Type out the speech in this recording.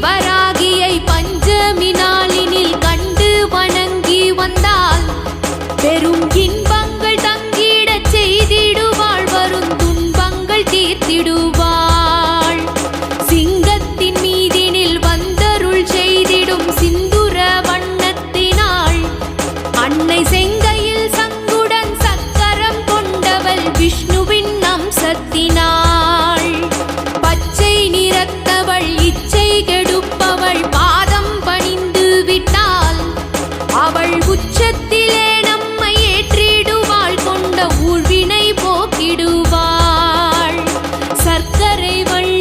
வராகியை பஞ்சமி நாளினில் கண்டு வணங்கி வந்தால் பெரும் இன்பங்கள் தங்கிட செய்திடுவாள் வரும் துன்பங்கள் தீர்த்திடுவாள். சிங்கத்தின் மீதினில் வந்தருள் செய்திடும் சிந்துர வண்ணத்தினாள் அன்னை செங்கையில் சங்குடன் சக்கரம் கொண்டவள் விஷ்ணுவின் அம்சத்தினாள் பச்சை நிறத்தவள் அவள் உச்சத்திலே நம்மை ஏற்றிடுவாள் கொண்ட ஊழ்வினை போக்கிடுவாள். சர்க்கரை வள்ள